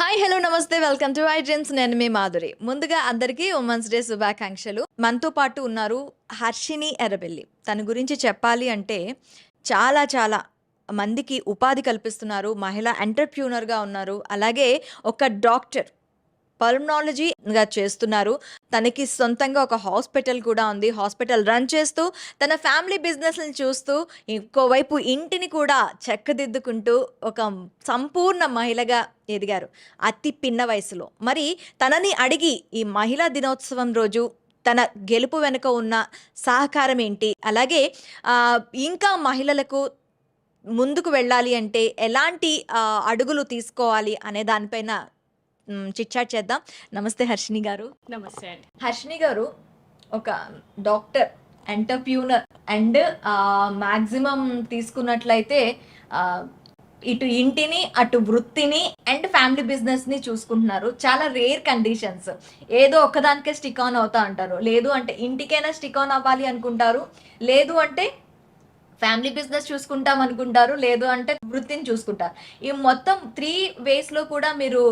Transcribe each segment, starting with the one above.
Hi hello నమస్తే welcome to I dreams నేను మీ మాధురి. ముందుగా అందరికీ ఉమెన్స్ డే శుభాకాంక్షలు. మనతో పాటు ఉన్నారు హర్షిని ఎర్రబెల్లి. తన గురించి చెప్పాలి అంటే చాలా చాలా మందికి ఉపాధి కల్పిస్తున్నారు. మహిళ ఎంటర్ప్యూనర్గా ఉన్నారు. అలాగే ఒక డాక్టర్ పల్మనాలజీగా చేస్తున్నారు. తనకి సొంతంగా ఒక హాస్పిటల్ కూడా ఉంది. హాస్పిటల్ రన్ చేస్తూ తన ఫ్యామిలీ బిజినెస్ని చూస్తూ ఇంకోవైపు ఇంటిని కూడా చెక్కదిద్దుకుంటూ ఒక సంపూర్ణ మహిళగా ఎదిగారు. అతి పిన్న వయసులో. మరి తనని అడిగి ఈ మహిళా దినోత్సవం రోజు తన గెలుపు వెనుక ఉన్న సహకారం ఏంటి? అలాగే ఇంకా మహిళలకు ముందుకు వెళ్ళాలి అంటే ఎలాంటి అడుగులు తీసుకోవాలి అనే దానిపైన చిట్చాట్ చేద్దాం. నమస్తే హర్షిని గారు. నమస్తే అండి. హర్షిని గారు ఒక డాక్టర్ ఎంటర్ప్యూనర్ అండ్ మ్యాక్సిమం తీసుకున్నట్లయితే ఇటు ఇంటిని అటు వృత్తిని అండ్ ఫ్యామిలీ బిజినెస్ని చూసుకుంటున్నారు. చాలా రేర్ కండిషన్స్ ఏదో ఒక్కదానికే స్టిక్ ఆన్ అవుతా అంటారు. లేదు అంటే ఇంటికైనా స్టిక్ ఆన్ అవ్వాలి అనుకుంటారు. లేదు అంటే ఫ్యామిలీ బిజినెస్ చూసుకుంటాం అనుకుంటారు. లేదు అంటే వృత్తిని చూసుకుంటారు. ఈ మొత్తం త్రీ వేస్లో కూడా మీరు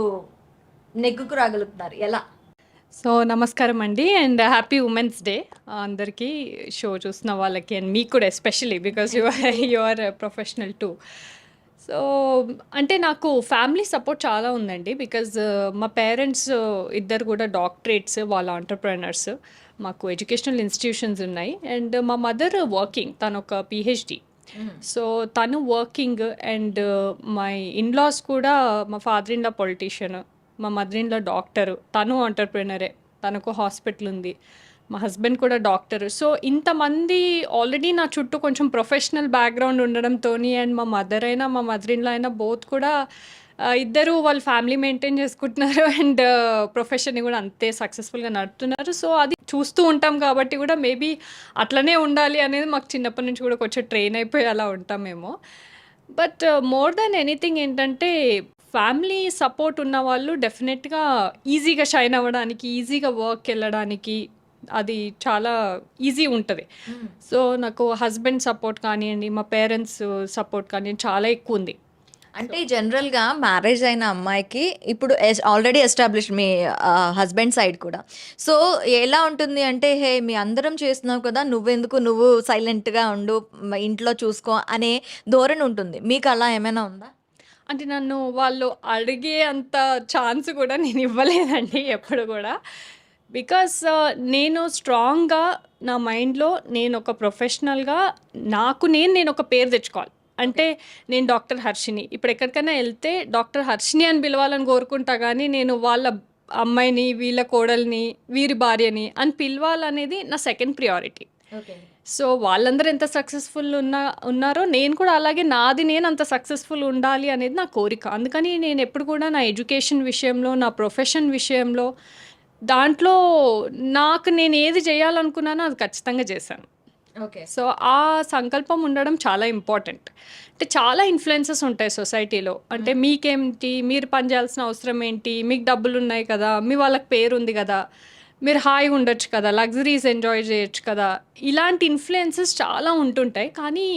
నెగ్గుకు రాగలుగుతున్నారు. ఎలా? సో నమస్కారం అండి. And happy women's day. అందరికీ షో చూసిన వాళ్ళకి అండ్ మీకు కూడా especially because you are you are professional too. So అంటే నాకు ఫ్యామిలీ సపోర్ట్ చాలా ఉందండి బికాజ్ మా పేరెంట్స్ ఇద్దరు కూడా డాక్టరేట్స్ వాళ్ళ ఆంటర్ప్రినర్స్ మాకు ఎడ్యుకేషనల్ ఇన్స్టిట్యూషన్స్ ఉన్నాయి. అండ్ మా మదర్ వర్కింగ్. తను ఒక పిహెచ్డి. సో తను వర్కింగ్ అండ్ మై ఇన్లాస్ కూడా మా ఫాదర్ ఇన్ లా పొలిటీషియన్. మా మదర్ ఇన్ డాక్టరు డాక్టర్. తను ఆంటర్ప్రినరే తనకు హాస్పిటల్ ఉంది. మా హస్బెండ్ కూడా డాక్టర్. సో ఇంతమంది ఆల్రెడీ నా చుట్టూ కొంచెం ప్రొఫెషనల్ బ్యాక్గ్రౌండ్ ఉండడంతో అండ్ మా మదర్ అయినా మా మదర్ ఇన్ అయినా బోత్ కూడా ఇద్దరు వాళ్ళ ఫ్యామిలీ మెయింటైన్ చేసుకుంటున్నారు అండ్ ప్రొఫెషన్ని కూడా అంతే సక్సెస్ఫుల్గా నడుపుతున్నారు. సో అది చూస్తూ ఉంటాం కాబట్టి కూడా మేబీ అట్లనే ఉండాలి అనేది మాకు చిన్నప్పటి నుంచి కూడా కొంచెం ట్రైన్ అయిపోయి అలా ఉంటామేమో. బట్ మోర్ దెన్ ఎనీథింగ్ ఏంటంటే ఫ్యామిలీ సపోర్ట్ ఉన్న వాళ్ళు డెఫినెట్గా ఈజీగా షైన్ అవ్వడానికి ఈజీగా వర్క్ వెళ్ళడానికి అది చాలా ఈజీ ఉంటుంది. సో నాకు హస్బెండ్ సపోర్ట్ కానివ్వండి మా పేరెంట్స్ సపోర్ట్ కానివ్వండి చాలా ఎక్కువ ఉంది. అంటే జనరల్గా మ్యారేజ్ అయిన అమ్మాయికి ఇప్పుడు ఆల్రెడీ ఎస్టాబ్లిష్ మీ హస్బెండ్ సైడ్ కూడా. సో ఎలా ఉంటుంది అంటే హే మీ అందరం చేస్తున్నావు కదా నువ్వెందుకు నువ్వు సైలెంట్గా ఉండు ఇంట్లో చూసుకో అనే ధోరణి ఉంటుంది. మీకు అలా ఏమైనా ఉందా? అంటే నన్ను వాళ్ళు అడిగే అంత ఛాన్స్ కూడా నేను ఇవ్వలేదండి ఎప్పుడు కూడా. బికాస్ uh, నేను స్ట్రాంగ్గా నా మైండ్లో నేను ఒక ప్రొఫెషనల్గా నాకు నేను నేను ఒక పేరు తెచ్చుకోవాలి. అంటే నేను డాక్టర్ హర్షిని. ఇప్పుడు ఎక్కడికైనా వెళ్తే డాక్టర్ హర్షిని అని పిలవాలని కోరుకుంటా కానీ నేను వాళ్ళ అమ్మాయిని వీళ్ళ కోడల్ని వీరి భార్యని అని పిలవాలనేది నా సెకండ్ ప్రియారిటీ సో వాళ్ళందరూ ఎంత సక్సెస్ఫుల్ ఉన్నా ఉన్నారో నేను కూడా అలాగే నాది నేను అంత సక్సెస్ఫుల్ ఉండాలి అనేది నా కోరిక. అందుకని నేను ఎప్పుడు కూడా నా ఎడ్యుకేషన్ విషయంలో నా ప్రొఫెషన్ విషయంలో దాంట్లో నాకు నేను ఏది చేయాలనుకున్నానో అది ఖచ్చితంగా చేశాను. ఓకే. సో ఆ సంకల్పం ఉండడం చాలా ఇంపార్టెంట్ అంటే చాలా ఇన్ఫ్లుయెన్సెస్ ఉంటాయి సొసైటీలో అంటే మీకేంటి? మీరు పని చేయాల్సిన అవసరం ఏంటి? మీకు డబ్బులు ఉన్నాయి కదా? మీ వాళ్ళకి పేరు ఉంది కదా? మీరు హాయిగా ఉండొచ్చు కదా లగ్జరీస్ ఎంజాయ్ చేయొచ్చు కదా. ఇలాంటి ఇన్ఫ్లుయెన్సెస్ చాలా ఉంటుంటాయి. కానీ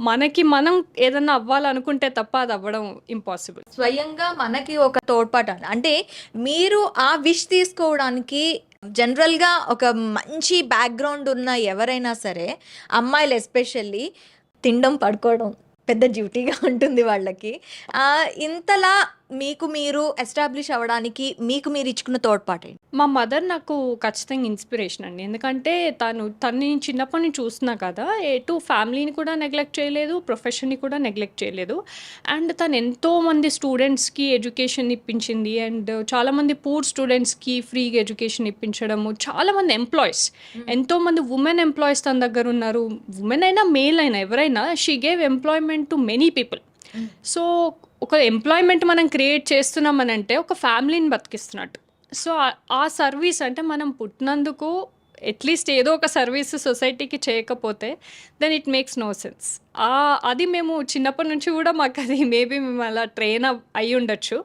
మనకి మనం ఏదన్నా అవ్వాలనుకుంటే తప్ప అది అవ్వడం ఇంపాసిబుల్. స్వయంగా మనకి ఒక తోడ్పాటు అంటే మీరు ఆ విష్ తీసుకోవడానికి జనరల్గా ఒక మంచి బ్యాక్గ్రౌండ్ ఉన్న ఎవరైనా సరే అమ్మాయిలు ఎస్పెషల్లీ తినడం పడుకోవడం పెద్ద డ్యూటీగా ఉంటుంది వాళ్ళకి. ఇంతలా మీకు మీరు ఎస్టాబ్లిష్ అవ్వడానికి మీకు మీరు ఇచ్చుకున్న తోడ్పాటు ఏంటి? మా మదర్ నాకు ఖచ్చితంగా ఇన్స్పిరేషన్ అండి. ఎందుకంటే తను తన్ని చిన్నప్పటి నుంచి చూస్తున్నా కదా ఎటు ఫ్యామిలీని కూడా నెగ్లెక్ట్ చేయలేదు ప్రొఫెషన్ని కూడా నెగ్లెక్ట్ చేయలేదు. అండ్ తను ఎంతో మంది స్టూడెంట్స్కి ఎడ్యుకేషన్ ఇప్పించింది. అండ్ చాలామంది పూర్ స్టూడెంట్స్కి ఫ్రీగా ఎడ్యుకేషన్ ఇప్పించడము. చాలామంది ఎంప్లాయీస్ ఎంతో మంది ఉమెన్ ఎంప్లాయీస్ తన దగ్గర ఉన్నారు. ఉమెన్ అయినా మేల్ అయినా ఎవరైనా she gave employment to many people so ఒక ఎంప్లాయ్మెంట్ మనం క్రియేట్ చేస్తున్నామనంటే ఒక ఫ్యామిలీని బతికిస్తున్నట్టు. సో ఆ- సర్వీస్ అంటే మనం పుట్టినందుకు అట్లీస్ట్ ఏదో ఒక సర్వీస్ సొసైటీకి చేయకపోతే then it makes no sense అది మేము చిన్నప్పటి నుంచి కూడా మాకు అది మేబీ మేము అలా ట్రైన్ అయి ఉండొచ్చు.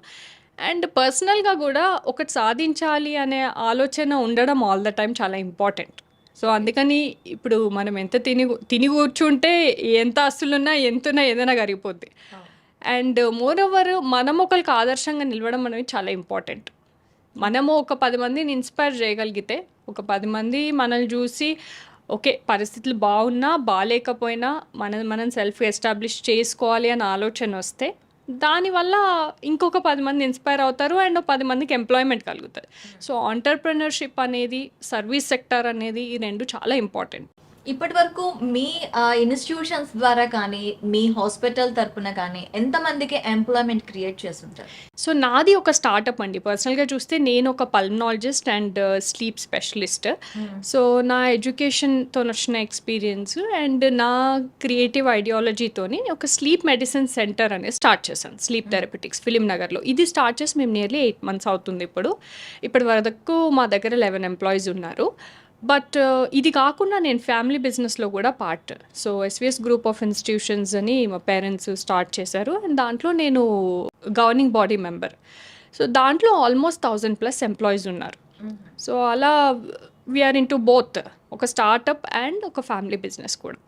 అండ్ పర్సనల్గా కూడా ఒకటి సాధించాలి అనే ఆలోచన ఉండడం ఆల్ ద టైం చాలా ఇంపార్టెంట్ సో అందుకని ఇప్పుడు మనం ఎంత తిని తిని కూర్చుంటే ఎంత ఆస్తులున్నా ఎంతున్నా ఏదైనా కరిగిపోద్ది. అండ్ మోర్ ఓవర్ మనం ఒకరికి ఆదర్శంగా నిలవడం అనేది చాలా ఇంపార్టెంట్ మనము ఒక పది మందిని ఇన్స్పైర్ చేయగలిగితే ఒక పది మంది మనల్ని చూసి ఓకే పరిస్థితులు బాగున్నా బాగాలేకపోయినా మన మనం సెల్ఫ్ ఎస్టాబ్లిష్ చేసుకోవాలి అనే ఆలోచన వస్తే దానివల్ల ఇంకొక పది మంది ఇన్స్పైర్ అవుతారు అండ్ పది మందికి ఎంప్లాయ్మెంట్ కలుగుతుంది. సో ఆంటర్ప్రినర్షిప్ అనేది సర్వీస్ సెక్టర్ అనేది ఈ రెండు చాలా ఇంపార్టెంట్ ఇప్పటి వరకు మీ ఇన్స్టిట్యూషన్స్ ద్వారా కానీ మీ హాస్పిటల్ తరపున కానీ ఎంతమందికి ఎంప్లాయ్మెంట్ క్రియేట్ చేస్తుంటారు? సో నాది ఒక స్టార్టప్ అండి. పర్సనల్గా చూస్తే నేను ఒక pulmonologist and sleep specialist so నా ఎడ్యుకేషన్తో వచ్చిన ఎక్స్పీరియన్స్ అండ్ నా క్రియేటివ్ ఐడియాలజీతోని ఒక స్లీప్ మెడిసిన్ సెంటర్ అనేది స్టార్ట్ చేశాను. స్లీప్ థెరపెటిక్స్ ఫిలిం నగర్లో ఇది స్టార్ట్ చేసి మేము నియర్లీ ఎయిట్ మంత్స్ అవుతుంది ఇప్పుడు. ఇప్పటి వరకు మా దగ్గర లెవెన్ ఎంప్లాయీస్ ఉన్నారు. బట్ ఇది కాకుండా నేను ఫ్యామిలీ బిజినెస్లో కూడా part so SVS group of institutions అని మా పేరెంట్స్ స్టార్ట్ చేశారు. అండ్ దాంట్లో నేను గవర్నింగ్ బాడీ మెంబర్ సో దాంట్లో ఆల్మోస్ట్ థౌజండ్ ప్లస్ ఎంప్లాయీస్ ఉన్నారు. సో అలా వీఆర్ ఇన్ టు బోత్ ఒక స్టార్టప్ అండ్ ఒక ఫ్యామిలీ బిజినెస్ కూడా.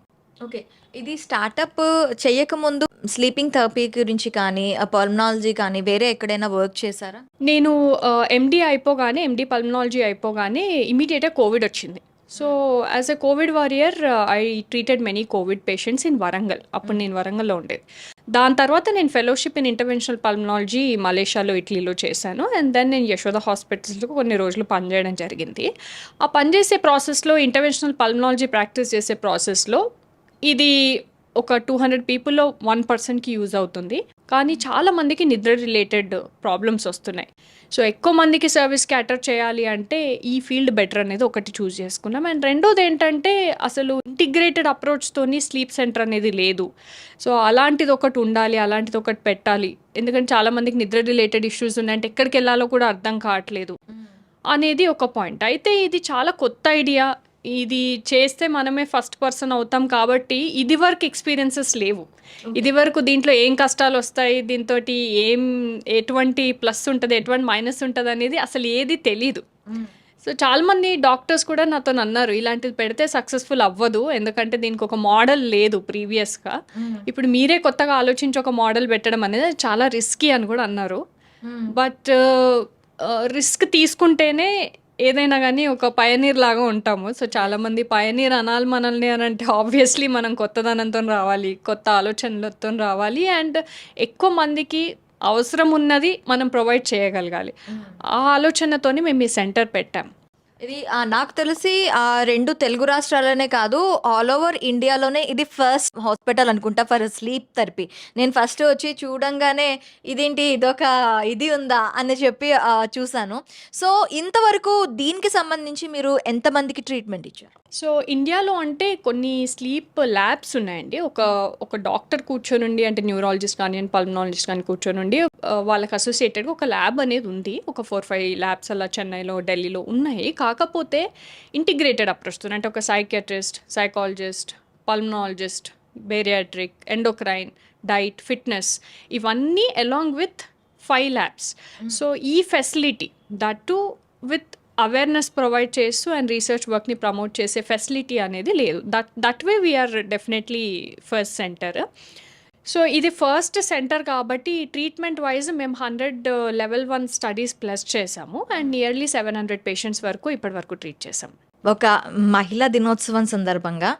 ఓకే. ఇది స్టార్టప్ చేయకముందు స్లీపింగ్ థెరపీ గురించి కానీ పల్మనాలజీ కానీ వేరే ఎక్కడైనా వర్క్ చేశారా? నేను ఎండి అయిపోగానే ఎండి పల్మనాలజీ అయిపోగానే ఇమీడియట్గా కోవిడ్ వచ్చింది. So as a Covid warrior I treated many Covid patients in Warangal. అప్పుడు నేను వరంగల్లో ఉండేది. దాని తర్వాత నేను ఫెలోషిప్ ఇన్ ఇంటర్వెన్షనల్ పల్మనాలజీ మలేషియాలో ఇటలీలో చేశాను. అండ్ దెన్ నేను యశోద హాస్పిటల్స్లో కొన్ని రోజులు పనిచేయడం జరిగింది. ఆ పనిచేసే ప్రాసెస్లో ఇంటర్వెన్షనల్ పల్మనాలజీ ప్రాక్టీస్ చేసే ప్రాసెస్లో ఇది ఒక టూ హండ్రెడ్ పీపుల్లో వన్ పర్సన్కి యూజ్ అవుతుంది. కానీ చాలా మందికి నిద్ర రిలేటెడ్ ప్రాబ్లమ్స్ వస్తున్నాయి. సో ఎక్కువ మందికి సర్వీస్ క్యాటర్ చేయాలి అంటే ఈ ఫీల్డ్ బెటర్ అనేది ఒకటి చూస్ చేసుకున్నాం. అండ్ రెండోది ఏంటంటే అసలు ఇంటిగ్రేటెడ్ అప్రోచ్తోని స్లీప్ సెంటర్ అనేది లేదు. సో అలాంటిది ఒకటి ఉండాలి అలాంటిది ఒకటి పెట్టాలి. ఎందుకంటే చాలా మందికి నిద్ర రిలేటెడ్ ఇష్యూస్ ఉన్నాయంటే ఎక్కడికి వెళ్ళాలో కూడా అర్థం కావట్లేదు. అనేది ఒక పాయింట్ అయితే ఇది చాలా కొత్త ఐడియా ఇది చేస్తే మనమే ఫస్ట్ పర్సన్ అవుతాం కాబట్టి ఇది వరకు ఎక్స్పీరియన్సెస్ లేవు. ఇది వరకు దీంట్లో ఏం కష్టాలు వస్తాయి? దీంతో ఏం ఎటువంటి ప్లస్ ఉంటుంది? ఎటువంటి మైనస్ ఉంటుంది అనేది అసలు ఏది తెలీదు. సో చాలా మంది డాక్టర్స్ కూడా నాతో అన్నారు ఇలాంటిది పెడితే సక్సెస్ఫుల్ అవ్వదు. ఎందుకంటే దీనికి ఒక మోడల్ లేదు ప్రీవియస్గా ఇప్పుడు మీరే కొత్తగా ఆలోచించి ఒక మోడల్ పెట్టడం అనేది చాలా రిస్కీ అని కూడా అన్నారు. బట్ రిస్క్ తీసుకుంటేనే ఏదైనా కానీ ఒక పయనీర్ లాగా ఉంటాము. సో చాలా మంది పయనీర్ అనాలి మనల్ని అని అంటే ఆబ్వియస్లీ మనం కొత్తదనంతో రావాలి కొత్త ఆలోచనలతో రావాలి. అండ్ ఎక్కువ మందికి అవసరం ఉన్నది మనం ప్రొవైడ్ చేయగలగాలి. ఆ ఆలోచనతోని మేము ఈ సెంటర్ పెట్టాం. ఇది నాకు తెలిసి ఆ రెండు తెలుగు రాష్ట్రాలనే కాదు ఆల్ ఓవర్ ఇండియాలోనే ఇది ఫస్ట్ హాస్పిటల్ అనుకుంటా ఫర్ స్లీప్ థెరపీ. నేను ఫస్ట్ వచ్చి చూడంగానే ఇదేంటి ఇదొక ఇది ఉందా అని చెప్పి చూశాను సో ఇంతవరకు దీనికి సంబంధించి మీరు ఎంతమందికి ట్రీట్మెంట్ ఇచ్చారు? సో ఇండియాలో అంటే కొన్ని స్లీప్ ల్యాబ్స్ ఉన్నాయండి. ఒక ఒక డాక్టర్ కూర్చొనుండి అంటే న్యూరాలజిస్ట్ కానీ అండ్ పల్మనాలజిస్ట్ కానీ కూర్చొనుండి వాళ్ళకి అసోసియేటెడ్గా ఒక ల్యాబ్ అనేది ఉంది. ఒక ఫోర్ ఫైవ్ ల్యాబ్స్ అలా చెన్నైలో ఢిల్లీలో ఉన్నాయి. కాకపోతే ఇంటిగ్రేటెడ్ అప్రోచ్ అంటే ఒక psychiatrist psychologist pulmonologist bariatric endocrine diet fitness ఇవన్నీ along with five labs. So ఈ facility that to with awareness provide చేస్తూ అండ్ రీసెర్చ్ వర్క్ని ప్రమోట్ చేసే ఫెసిలిటీ అనేది లేదు. That that way we're definitely first centre so ఇది ఫస్ట్ సెంటర్ కాబట్టి treatment wise మేము hundred level one studies plus చేసాము and nearly seven hundred patients వరకు ఇప్పటి వరకు ట్రీట్ చేసాం ఒక మహిళా దినోత్సవం సందర్భంగా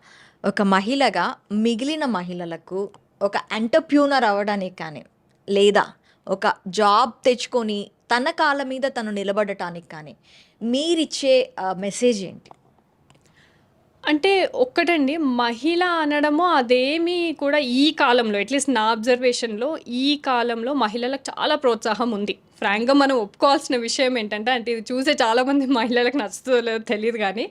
ఒక మహిళగా మిగిలిన మహిళలకు ఒక ఎంటర్ప్యూనర్ అవ్వడానికి కానీ లేదా ఒక జాబ్ తెచ్చుకొని తన కాళ్ళ మీద తను నిలబడటానికి కానీ మీరిచ్చే uh, మెసేజ్ ఏంటి? అంటే ఒక్కటండి మహిళ అనడము అదేమీ కూడా ఈ కాలంలో అట్లీస్ట్ నా అబ్జర్వేషన్లో ఈ కాలంలో మహిళలకు చాలా ప్రోత్సాహం ఉంది. ఫ్రాంక్గా మనం ఒప్పుకోవాల్సిన విషయం ఏంటంటే అంటే ఇది చూసే చాలామంది మహిళలకు నచ్చుతుందో లేదో తెలియదు కానీ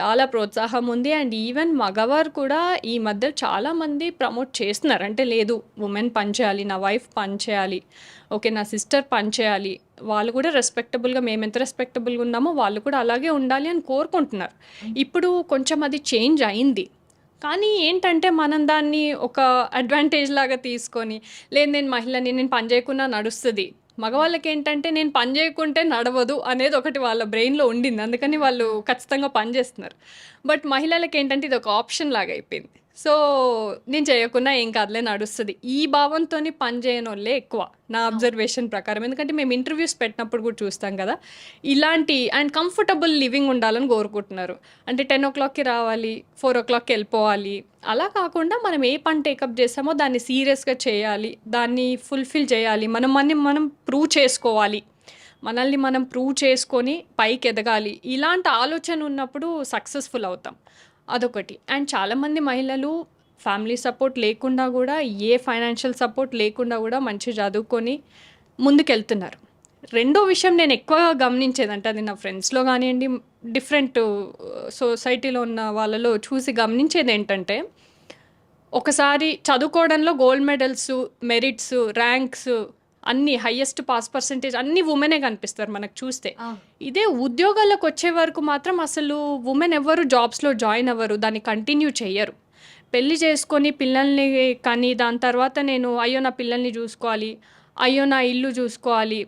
చాలా ప్రోత్సాహం ఉంది. అండ్ ఈవెన్ మగవారు కూడా ఈ మధ్య చాలామంది ప్రమోట్ చేస్తున్నారు. అంటే లేదు ఉమెన్ పని చేయాలి నా వైఫ్ పని చేయాలి ఓకే నా సిస్టర్ పని చేయాలి వాళ్ళు కూడా రెస్పెక్టబుల్గా మేము ఎంత రెస్పెక్టబుల్గా ఉన్నామో వాళ్ళు కూడా అలాగే ఉండాలి అని కోరుకుంటున్నారు. ఇప్పుడు కొంచెం అది చేంజ్ అయింది. కానీ ఏంటంటే మనం దాన్ని ఒక అడ్వాంటేజ్ లాగా తీసుకొని లేదు నేను మహిళని నేను పని చేయకుండా నడుస్తుంది. మగవాళ్ళకి ఏంటంటే నేను పని చేయకుంటే నడవదు అనేది ఒకటి వాళ్ళ బ్రెయిన్లో ఉండింది. అందుకని వాళ్ళు ఖచ్చితంగా పని చేస్తున్నారు. బట్ మహిళలకి ఏంటంటే ఇది ఒక ఆప్షన్ లాగా అయిపోయింది. సో నేను చేయకున్నా ఏం కాదులే నడుస్తుంది. ఈ భావంతో పని చేయని వాళ్ళే ఎక్కువ నా అబ్జర్వేషన్ ప్రకారం. ఎందుకంటే మేము ఇంటర్వ్యూస్ పెట్టినప్పుడు కూడా చూస్తాం కదా ఇలాంటి అండ్ కంఫర్టబుల్ లివింగ్ ఉండాలని కోరుకుంటున్నారు. అంటే టెన్ ఓ క్లాక్కి రావాలి ఫోర్ ఓ క్లాక్కి వెళ్ళిపోవాలి. అలా కాకుండా మనం ఏ పని టేకప్ చేసామో దాన్ని సీరియస్గా చేయాలి దాన్ని ఫుల్ఫిల్ చేయాలి. మనం మనం మనం ప్రూవ్ చేసుకోవాలి. మనల్ని మనం ప్రూవ్ చేసుకొని పైకి ఎదగాలి. ఇలాంటి ఆలోచన ఉన్నప్పుడు సక్సెస్ఫుల్ అవుతాం. అదొకటి. అండ్ చాలామంది మహిళలు ఫ్యామిలీ సపోర్ట్ లేకుండా కూడా ఏ ఫైనాన్షియల్ సపోర్ట్ లేకుండా కూడా మంచి చదువుకొని ముందుకెళ్తున్నారు. రెండో విషయం నేను ఎక్కువగా గమనించేదంటే అది నా ఫ్రెండ్స్లో కానివ్వండి డిఫరెంట్ సొసైటీలో ఉన్న వాళ్ళలో చూసి గమనించేది ఏంటంటే ఒకసారి చదువుకోవడంలో గోల్డ్ మెడల్స్ మెరిట్స్ ర్యాంక్స్ అన్ని హయ్యెస్ట్ పాస్ పర్సంటేజ్ అన్ని ఉమెనే కనిపిస్తారు మనకు చూస్తే. ఇదే ఉద్యోగాలకు వచ్చే వరకు మాత్రం అసలు ఉమెన్ ఎవరు జాబ్స్లో జాయిన్ అవ్వరు దాన్ని కంటిన్యూ చేయరు పెళ్ళి చేసుకొని పిల్లల్ని కానీ దాని తర్వాత నేను అయ్యో నా పిల్లల్ని చూసుకోవాలి అయ్యో నా ఇల్లు చూసుకోవాలి.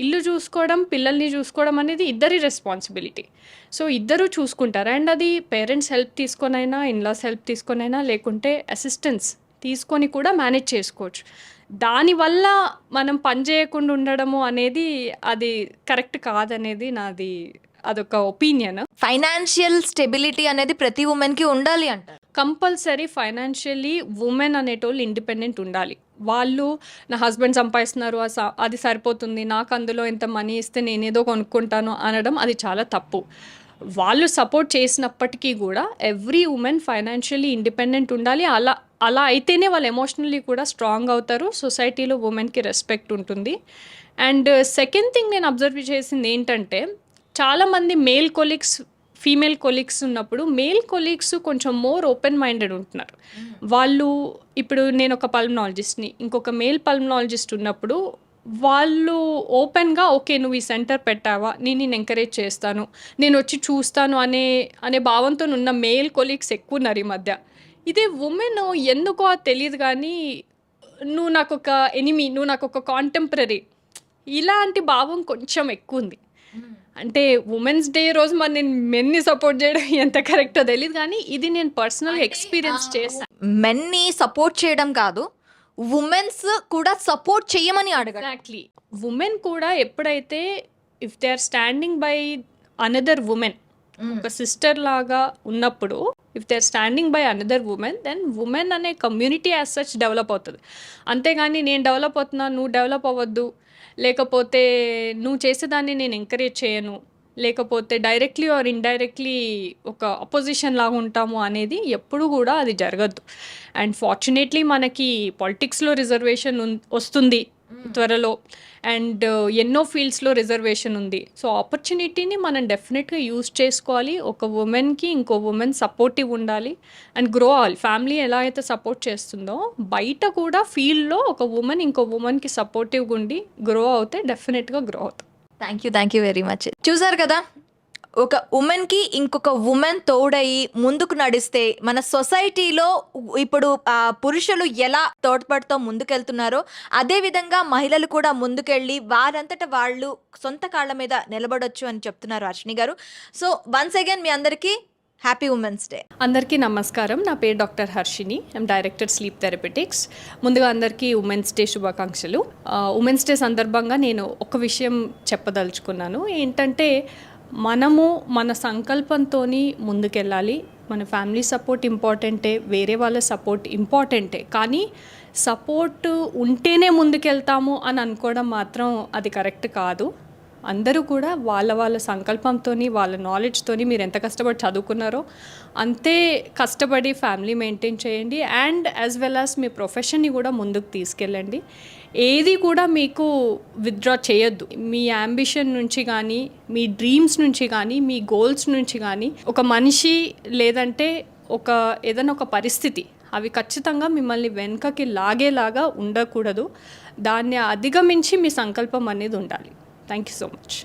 ఇల్లు చూసుకోవడం పిల్లల్ని చూసుకోవడం అనేది ఇద్దరి రెస్పాన్సిబిలిటీ సో ఇద్దరు చూసుకుంటారు. అండ్ అది పేరెంట్స్ హెల్ప్ తీసుకొనైనా ఇన్లాస్ హెల్ప్ తీసుకొనైనా లేకుంటే అసిస్టెన్స్ తీసుకొని కూడా మేనేజ్ చేసుకోవచ్చు. దానివల్ల మనం పని చేయకుండా ఉండడము అనేది అది కరెక్ట్ కాదనేది నాది అదొక ఒపీనియన్. ఫైనాన్షియల్ స్టెబిలిటీ అనేది ప్రతి ఉమెన్కి ఉండాలి అంటారు. కంపల్సరీ ఫైనాన్షియలీ ఉమెన్ అనేటోళ్ళు ఇండిపెండెంట్ ఉండాలి. వాళ్ళు నా హస్బెండ్ సంపాదిస్తున్నారు అది సరిపోతుంది నాకు అందులో ఎంత మనీ ఇస్తే నేనేదో కొనుక్కుంటాను అనడం అది చాలా తప్పు. వాళ్ళు సపోర్ట్ చేసినప్పటికీ కూడా ఎవ్రీ ఉమెన్ ఫైనాన్షియలీ ఇండిపెండెంట్ ఉండాలి. అలా అలా అయితేనే వాళ్ళు ఎమోషనల్లీ కూడా స్ట్రాంగ్ అవుతారు. సొసైటీలో ఉమెన్కి రెస్పెక్ట్ ఉంటుంది. అండ్ సెకండ్ థింగ్ నేను అబ్జర్వ్ చేసింది ఏంటంటే చాలామంది మేల్ కొలీగ్స్ ఫీమేల్ కొలీగ్స్ ఉన్నప్పుడు మేల్ కొలీగ్స్ కొంచెం మోర్ ఓపెన్ మైండెడ్ ఉంటున్నారు వాళ్ళు ఇప్పుడు నేను ఒక పల్మనాలజిస్ట్ని ఇంకొక మేల్ పల్మనాలజిస్ట్ ఉన్నప్పుడు వాళ్ళు ఓపెన్గా ఓకే నువ్వు ఈ సెంటర్ పెట్టావా? నేను నేను ఎంకరేజ్ చేస్తాను. నేను వచ్చి చూస్తాను అనే అనే భావంతో ఉన్న మేల్ కొలీగ్స్ ఎక్కువ ఉన్నారు ఈ మధ్య. ఇదే ఉమెన్ ఎందుకో తెలియదు కానీ నువ్వు నాకు ఒక ఎనిమి నువ్వు నాకు ఒక కాంటెంపరీ ఇలాంటి భావం కొంచెం ఎక్కువ ఉంది అంటే ఉమెన్స్ డే రోజు మరి నేను మెన్ని సపోర్ట్ చేయడం ఎంత కరెక్టో తెలియదు కానీ ఇది నేను పర్సనల్గా ఎక్స్పీరియన్స్ చేశాను మెన్ని సపోర్ట్ చేయడం కాదు ఉమెన్స్ కూడా సపోర్ట్ చేయమని అడగడం. ఎగ్జాక్ట్లీ ఉమెన్ కూడా ఎప్పుడైతే if they are standing by another women ఒక సిస్టర్ లాగా ఉన్నప్పుడు if they are standing by another women then women అనే కమ్యూనిటీ యాజ్ సచ్ డెవలప్ అవుతుంది. అంతేగాని నేను డెవలప్ అవుతున్నా నువ్వు డెవలప్ అవ్వద్దు లేకపోతే నువ్వు చేసేదాన్ని నేను ఎంకరేజ్ చేయను లేకపోతే డైరెక్ట్లీ ఆర్ ఇండైరెక్ట్లీ ఒక అపోజిషన్ లాగా ఉంటాము అనేది ఎప్పుడు కూడా అది జరగద్దు అండ్ ఫార్చునేట్లీ మనకి పాలిటిక్స్లో రిజర్వేషన్ వస్తుంది త్వరలో. అండ్ ఎన్నో ఫీల్డ్స్లో రిజర్వేషన్ ఉంది. సో ఆపర్చునిటీని మనం డెఫినెట్గా యూజ్ చేసుకోవాలి. ఒక ఉమెన్కి ఇంకో ఉమెన్ సపోర్టివ్ ఉండాలి. అండ్ గ్రో అవ్వాలి ఫ్యామిలీ ఎలా అయితే సపోర్ట్ చేస్తుందో బయట కూడా ఫీల్డ్లో ఒక ఉమెన్ ఇంకో ఉమెన్కి సపోర్టివ్గా ఉండి గ్రో అవుతే డెఫినెట్గా గ్రో అవుతాం. Thank you thank you very much చూసారు కదా ఒక ఉమెన్కి ఇంకొక ఉమెన్ తోడయి ముందుకు నడిస్తే మన సొసైటీలో ఇప్పుడు పురుషులు ఎలా తోడ్పడుతూ ముందుకెళ్తున్నారో అదేవిధంగా మహిళలు కూడా ముందుకెళ్ళి వారంతట వాళ్ళు సొంత కాళ్ళ మీద నిలబడొచ్చు అని చెప్తున్నారు అర్షిని గారు. సో వన్స్ అగైన్ మీ అందరికీ హ్యాపీ ఉమెన్స్ డే అందరికీ నమస్కారం. నా పేరు doctor Harshini. I'm director sleep therapeutics ముందుగా అందరికీ ఉమెన్స్ డే శుభాకాంక్షలు. ఉమెన్స్ డే సందర్భంగా నేను ఒక విషయం చెప్పదలుచుకున్నాను. ఏంటంటే మనము మన సంకల్పంతో ముందుకెళ్ళాలి. మన ఫ్యామిలీ సపోర్ట్ ఇంపార్టెంటే వేరే వాళ్ళ సపోర్ట్ ఇంపార్టెంటే. కానీ సపోర్ట్ ఉంటేనే ముందుకెళ్తాము అని అనుకోవడం మాత్రం అది కరెక్ట్ కాదు. అందరూ కూడా వాళ్ళ వాళ్ళ సంకల్పంతో వాళ్ళ నాలెడ్జ్తో మీరు ఎంత కష్టపడి చదువుకున్నారో అంతే కష్టపడి ఫ్యామిలీ మెయింటైన్ చేయండి. అండ్ యాజ్ వెల్ యాజ్ మీ ప్రొఫెషన్ని కూడా ముందుకు తీసుకెళ్ళండి. ఏది కూడా మీకు విత్డ్రా చేయొద్దు. మీ అంబిషన్ నుంచి కానీ మీ డ్రీమ్స్ నుంచి కానీ మీ గోల్స్ నుంచి కానీ ఒక మనిషి లేదంటే ఒక ఏదైనా ఒక పరిస్థితి అవి ఖచ్చితంగా మిమ్మల్ని వెనుకకి లాగేలాగా ఉండకూడదు. దాన్ని అధిగమించి మీ సంకల్పం అనేది ఉండాలి. Thank you so much